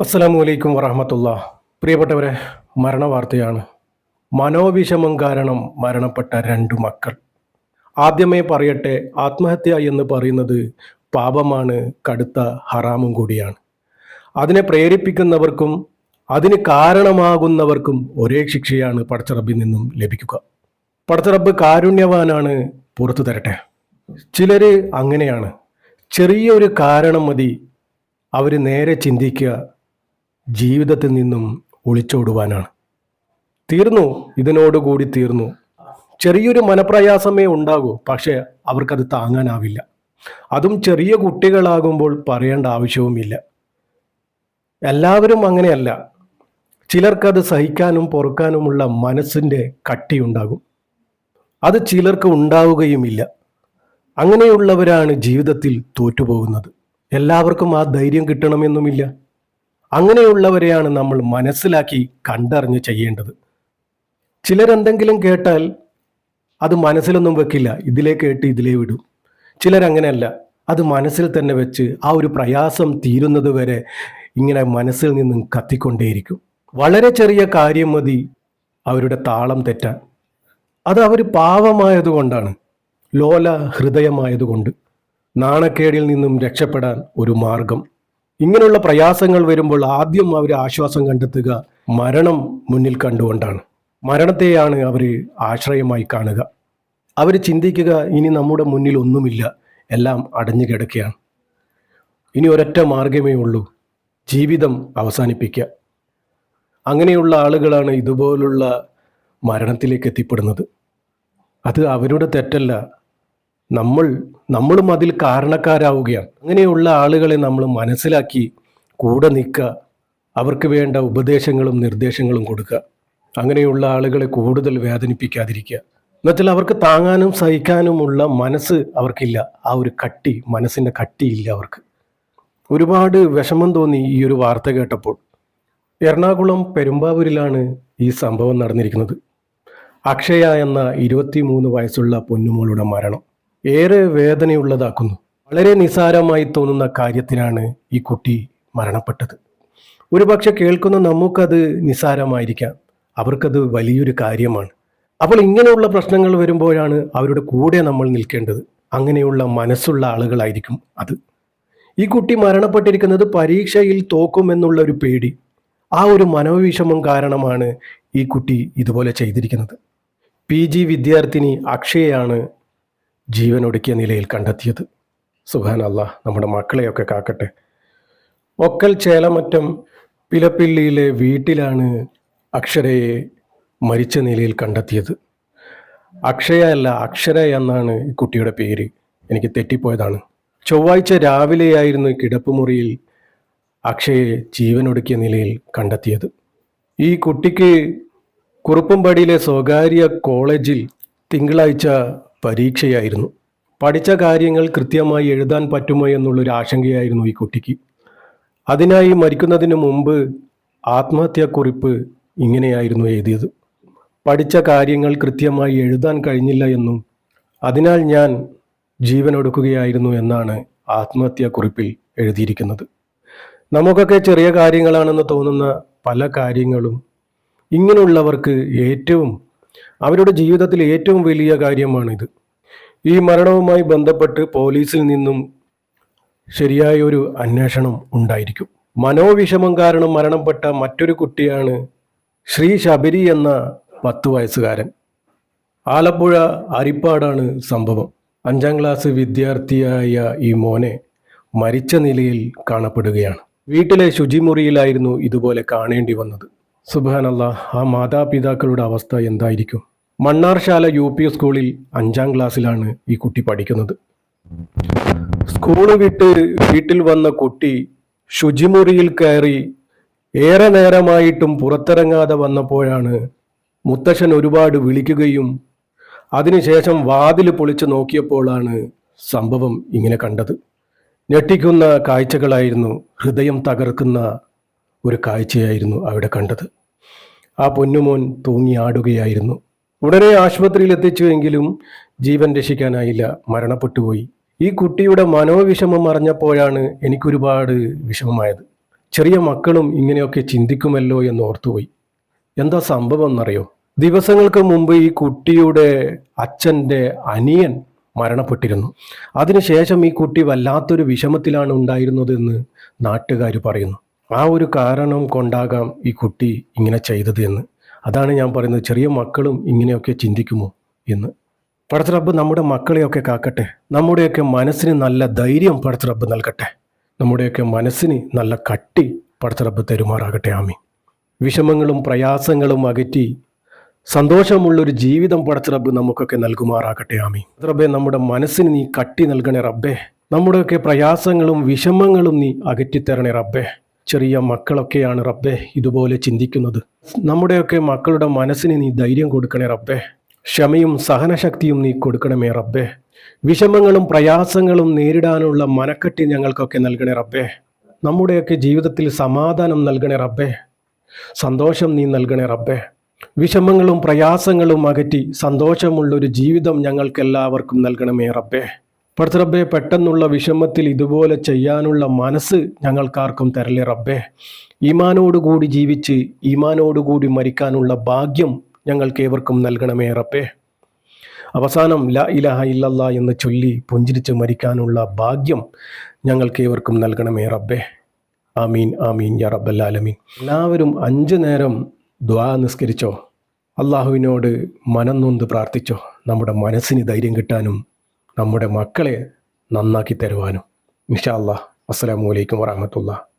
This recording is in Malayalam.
അസ്സലാമു അലൈക്കും വറഹമത്തുള്ള. പ്രിയപ്പെട്ടവരെ മരണവാർത്തയാണ്. മനോവിഷമം കാരണം മരണപ്പെട്ട രണ്ടു മക്കൾ. ആദ്യമേ പറയട്ടെ ആത്മഹത്യ എന്ന് പറയുന്നത് പാപമാണ് കടുത്ത ഹറാമും കൂടിയാണ്. അതിനെ പ്രേരിപ്പിക്കുന്നവർക്കും അതിന് കാരണമാകുന്നവർക്കും ഒരേ ശിക്ഷയാണ് പടച്ചറബിൽ നിന്നും ലഭിക്കുക. പടച്ചറബ് കാരുണ്യവാനാണ് പുറത്തു തരട്ടെ. ചിലർ അങ്ങനെയാണ്. ചെറിയൊരു കാരണം മതി അവർ നേരെ ചിന്തിക്കുക ജീവിതത്തിൽ നിന്നും ഒളിച്ചോടുവാനാണ്. തീർന്നു ഇതിനോടുകൂടി തീർന്നു. ചെറിയൊരു മനപ്രയാസമേ ഉണ്ടാകൂ പക്ഷേ അവർക്കത് താങ്ങാനാവില്ല. അതും ചെറിയ കുട്ടികളാകുമ്പോൾ പറയേണ്ട ആവശ്യവുമില്ല. എല്ലാവരും അങ്ങനെയല്ല. ചിലർക്കത് സഹിക്കാനും പൊറുക്കാനുമുള്ള മനസ്സിന്റെ കട്ടിയുണ്ടാകും. അത് ചിലർക്ക് ഉണ്ടാവുകയുമില്ല. അങ്ങനെയുള്ളവരാണ് ജീവിതത്തിൽ തോറ്റുപോകുന്നത്. എല്ലാവർക്കും ആ ധൈര്യം കിട്ടണമെന്നുമില്ല. അങ്ങനെയുള്ളവരെയാണ് നമ്മൾ മനസ്സിലാക്കി കണ്ടറിഞ്ഞ് ചെയ്യേണ്ടത്. ചിലരെന്തെങ്കിലും കേട്ടാൽ അത് മനസ്സിലൊന്നും വെക്കില്ല. ഇതിലേ കേട്ട് ഇതിലേ വിടും. ചിലരങ്ങനെയല്ല. അത് മനസ്സിൽ തന്നെ വെച്ച് ആ ഒരു പ്രയാസം തീരുന്നത് വരെ ഇങ്ങനെ മനസ്സിൽ നിന്നും കത്തിക്കൊണ്ടേയിരിക്കും. വളരെ ചെറിയ കാര്യം മതി അവരുടെ താളം തെറ്റാൻ. അത് അവർ പാവമായതുകൊണ്ടാണ് ലോല ഹൃദയമായതുകൊണ്ട് നാണക്കേടിൽ നിന്നും രക്ഷപ്പെടാൻ ഒരു മാർഗം. ഇങ്ങനെയുള്ള പ്രയാസങ്ങൾ വരുമ്പോൾ ആദ്യം അവർ ആശ്വാസം കണ്ടെത്തുക. മരണം മുന്നിൽ കണ്ടുകൊണ്ടാണ്. മരണത്തെയാണ് അവർ ആശ്രയമായി കാണുക. അവർ ചിന്തിക്കുക ഇനി നമ്മുടെ മുന്നിൽ ഒന്നുമില്ല. എല്ലാം അടഞ്ഞു കിടക്കുകയാണ്. ഇനി ഒരൊറ്റ മാർഗമേ ഉള്ളൂ. ജീവിതം അവസാനിപ്പിക്കുക. അങ്ങനെയുള്ള ആളുകളാണ് ഇതുപോലുള്ള മരണത്തിലേക്ക് എത്തിപ്പെടുന്നത്. അത് അവരുടെ തെറ്റല്ല. നമ്മൾ നമ്മളും അതിൽ കാരണക്കാരാവുകയാണ്. അങ്ങനെയുള്ള ആളുകളെ നമ്മൾ മനസ്സിലാക്കി കൂടെ നിൽക്കുക. അവർക്ക് വേണ്ട ഉപദേശങ്ങളും നിർദ്ദേശങ്ങളും കൊടുക്കുക. അങ്ങനെയുള്ള ആളുകളെ കൂടുതൽ വേദനിപ്പിക്കാതിരിക്കുക. എന്നുവെച്ചാൽ അവർക്ക് താങ്ങാനും സഹിക്കാനുമുള്ള മനസ്സ് അവർക്കില്ല. ആ ഒരു കട്ടി മനസ്സിന്റെ കട്ടിയില്ല അവർക്ക്. ഒരുപാട് വിഷമം തോന്നി ഈ ഒരു വാർത്ത കേട്ടപ്പോൾ. എറണാകുളം പെരുമ്പാവൂരിലാണ് ഈ സംഭവം നടന്നിരിക്കുന്നത്. അക്ഷയ എന്ന ഇരുപത്തി മൂന്ന് വയസ്സുള്ള പൊന്നുമോളുടെ മരണം. ഏറെ വേദനയുള്ളതാക്കുന്നു. വളരെ നിസാരമായി തോന്നുന്ന കാര്യത്തിനാണ് ഈ കുട്ടി മരണപ്പെട്ടത്. ഒരുപക്ഷെ കേൾക്കുന്ന നമുക്കത് നിസാരമായിരിക്കാം. അവർക്കത് വലിയൊരു കാര്യമാണ്. അപ്പോൾ ഇങ്ങനെയുള്ള പ്രശ്നങ്ങൾ വരുമ്പോഴാണ് അവരുടെ കൂടെ നമ്മൾ നിൽക്കേണ്ടത്. അങ്ങനെയുള്ള മനസ്സുള്ള ആളുകളായിരിക്കും അത്. ഈ കുട്ടി മരണപ്പെട്ടിരിക്കുന്നത് പരീക്ഷയിൽ തോക്കുമെന്നുള്ള ഒരു പേടി. ആ ഒരു മനോവിഷമം കാരണമാണ് ഈ കുട്ടി ഇതുപോലെ ചെയ്തിരിക്കുന്നത്. പി ജി വിദ്യാർത്ഥിനി അക്ഷയയാണ് ജീവനൊടുക്കിയ നിലയിൽ കണ്ടെത്തിയത്. സുഹാൻ അല്ല നമ്മുടെ മക്കളെയൊക്കെ കാക്കട്ടെ. ഒക്കൽ ചേലമറ്റം പിലപ്പിള്ളിയിലെ വീട്ടിലാണ് അക്ഷരയെ മരിച്ച നിലയിൽ കണ്ടെത്തിയത്. അക്ഷയ അല്ല അക്ഷര എന്നാണ് ഈ കുട്ടിയുടെ പേര്. എനിക്ക് തെറ്റിപ്പോയതാണ്. ചൊവ്വാഴ്ച രാവിലെയായിരുന്നു കിടപ്പുമുറിയിൽ അക്ഷയെ ജീവനൊടുക്കിയ നിലയിൽ കണ്ടെത്തിയത്. ഈ കുട്ടിക്ക് കുറുപ്പുംപടിയിലെ സ്വകാര്യ കോളേജിൽ തിങ്കളാഴ്ച പരീക്ഷയായിരുന്നു. പഠിച്ച കാര്യങ്ങൾ കൃത്യമായി എഴുതാൻ പറ്റുമോ എന്നുള്ളൊരു ആശങ്കയായിരുന്നു ഈ കുട്ടിക്ക്. അതിനായി മരിക്കുന്നതിന് മുമ്പ് ആത്മഹത്യാക്കുറിപ്പ് ഇങ്ങനെയായിരുന്നു എഴുതിയത്. പഠിച്ച കാര്യങ്ങൾ കൃത്യമായി എഴുതാൻ കഴിഞ്ഞില്ല എന്നും അതിനാൽ ഞാൻ ജീവനൊടുക്കുകയായിരുന്നു എന്നാണ് ആത്മഹത്യാക്കുറിപ്പിൽ എഴുതിയിരിക്കുന്നത്. നമുക്കൊക്കെ ചെറിയ കാര്യങ്ങളാണെന്ന് തോന്നുന്ന പല കാര്യങ്ങളും ഇങ്ങനെയുള്ളവർക്ക് ഏറ്റവും അവരുടെ ജീവിതത്തിൽ ഏറ്റവും വലിയ കാര്യമാണിത്. ഈ മരണവുമായി ബന്ധപ്പെട്ട് പോലീസിൽ നിന്നും ശരിയായ ഒരു അന്വേഷണം ഉണ്ടായിരിക്കും. മനോവിഷമം കാരണം മരണപ്പെട്ട മറ്റൊരു കുട്ടിയാണ് ശ്രീ ശബരി എന്ന പത്ത് വയസ്സുകാരൻ. ആലപ്പുഴ അരിപ്പാടാണ് സംഭവം. അഞ്ചാം ക്ലാസ് വിദ്യാർത്ഥിയായ ഈ മോനെ മരിച്ച നിലയിൽ കാണപ്പെടുകയാണ്. വീട്ടിലെ ശുചിമുറിയിലായിരുന്നു ഇതുപോലെ കാണേണ്ടി വന്നത്. സുബാനല്ല ആ മാതാപിതാക്കളുടെ അവസ്ഥ എന്തായിരിക്കും? മണ്ണാർശാല യു പി സ്കൂളിൽ അഞ്ചാം ക്ലാസ്സിലാണ് ഈ കുട്ടി പഠിക്കുന്നത്. സ്കൂൾ വിട്ട് വീട്ടിൽ വന്ന കുട്ടി ശുചിമുറിയിൽ കയറി ഏറെ നേരമായിട്ടും പുറത്തിറങ്ങാതെ വന്നപ്പോഴാണ് മുത്തശ്ശൻ ഒരുപാട് വിളിക്കുകയും അതിനുശേഷം വാതിൽ പൊളിച്ചു നോക്കിയപ്പോഴാണ് സംഭവം ഇങ്ങനെ കണ്ടത്. ഞെട്ടിക്കുന്ന കാഴ്ചകളായിരുന്നു ഹൃദയം തകർക്കുന്ന ഒരു കാഴ്ചയായിരുന്നു അവിടെ കണ്ടത്. ആ പൊന്നുമോൻ തൂങ്ങിയാടുകയായിരുന്നു. ഉടനെ ആശുപത്രിയിൽ എത്തിച്ചുവെങ്കിലും ജീവൻ രക്ഷിക്കാനായില്ല. മരണപ്പെട്ടുപോയി. ഈ കുട്ടിയുടെ മനോവിഷമം അറിഞ്ഞപ്പോഴാണ് എനിക്കൊരുപാട് വിഷമമായത്. ചെറിയ മക്കളും ഇങ്ങനെയൊക്കെ ചിന്തിക്കുമല്ലോ എന്ന് ഓർത്തുപോയി. എന്താ സംഭവം എന്നറിയോ ദിവസങ്ങൾക്ക് മുമ്പ് ഈ കുട്ടിയുടെ അച്ഛന്റെ അനിയൻ മരണപ്പെട്ടിരുന്നു. അതിനുശേഷം ഈ കുട്ടി വല്ലാത്തൊരു വിഷമത്തിലാണ് ഉണ്ടായിരുന്നതെന്ന് നാട്ടുകാർ പറയുന്നു. ആ ഒരു കാരണം കൊണ്ടാകാം ഈ കുട്ടി ഇങ്ങനെ ചെയ്തത് എന്ന്. അതാണ് ഞാൻ പറയുന്നത്. ചെറിയ മക്കളും ഇങ്ങനെയൊക്കെ ചിന്തിക്കുമോ എന്ന്? പടത്തറബ് നമ്മുടെ മക്കളെയൊക്കെ കാക്കട്ടെ. നമ്മുടെയൊക്കെ മനസ്സിന് നല്ല ധൈര്യം പടത്തറബ് നൽകട്ടെ. നമ്മുടെയൊക്കെ മനസ്സിന് നല്ല കട്ടി പടത്തറബ് തരുമാറാകട്ടെ. ആമി വിഷമങ്ങളും പ്രയാസങ്ങളും അകറ്റി സന്തോഷമുള്ളൊരു ജീവിതം പടത്തറബ് നമുക്കൊക്കെ നൽകുമാറാകട്ടെ. ആമി റബ്ബെ നമ്മുടെ മനസ്സിന് നീ കട്ടി നൽകണേ റബ്ബേ. നമ്മുടെയൊക്കെ പ്രയാസങ്ങളും വിഷമങ്ങളും നീ അകറ്റിത്തരണേ റബ്ബേ. ചെറിയ മക്കളൊക്കെയാണ് റബ്ബെ ഇതുപോലെ ചിന്തിക്കുന്നത്. നമ്മുടെയൊക്കെ മക്കളുടെ മനസ്സിന് നീ ധൈര്യം കൊടുക്കണേ റബ്ബെ. ക്ഷമയും സഹനശക്തിയും നീ കൊടുക്കണമേ റബ്ബെ. വിഷമങ്ങളും പ്രയാസങ്ങളും നേരിടാനുള്ള മനക്കെട്ടി ഞങ്ങൾക്കൊക്കെ നൽകണേ റബ്ബെ. നമ്മുടെയൊക്കെ ജീവിതത്തിൽ സമാധാനം നൽകണേ റബ്ബെ. സന്തോഷം നീ നൽകണേ റബ്ബെ. വിഷമങ്ങളും പ്രയാസങ്ങളും അകറ്റി സന്തോഷമുള്ളൊരു ജീവിതം ഞങ്ങൾക്കെല്ലാവർക്കും നൽകണമേ റബ്ബേ. റബ്ബേ പെട്ടെന്നുള്ള വിഷമത്തിൽ ഇതുപോലെ ചെയ്യാനുള്ള മനസ്സ് ഞങ്ങൾക്കാർക്കും തരലേ റബ്ബേ. ഈമാനോടുകൂടി ജീവിച്ച് ഈമാനോടുകൂടി മരിക്കാനുള്ള ഭാഗ്യം ഞങ്ങൾക്ക് ഏവർക്കും നൽകണമേ റബ്ബേ. അവസാനം ല ഇലഹ ഇല്ലല്ല എന്ന് ചൊല്ലി പുഞ്ചിരിച്ച് മരിക്കാനുള്ള ഭാഗ്യം ഞങ്ങൾക്ക് ഏവർക്കും നൽകണമേ റബ്ബേ. ആമീൻ ആമീൻ യാ റബ്ബല്ലാലമീൻ എല്ലാവരും അഞ്ചു നേരം ദ്വാ നിസ്കരിച്ചോ? അള്ളാഹുവിനോട് മനം നൊന്ത് പ്രാർത്ഥിച്ചോ? നമ്മുടെ മനസ്സിന് ധൈര്യം കിട്ടാനും നമ്മുടെ മക്കളെ നന്നാക്കി തരുവാനും. ഇൻഷാ അല്ലാ അസ്സലാമു അലൈക്കും വറഹമത്തുള്ള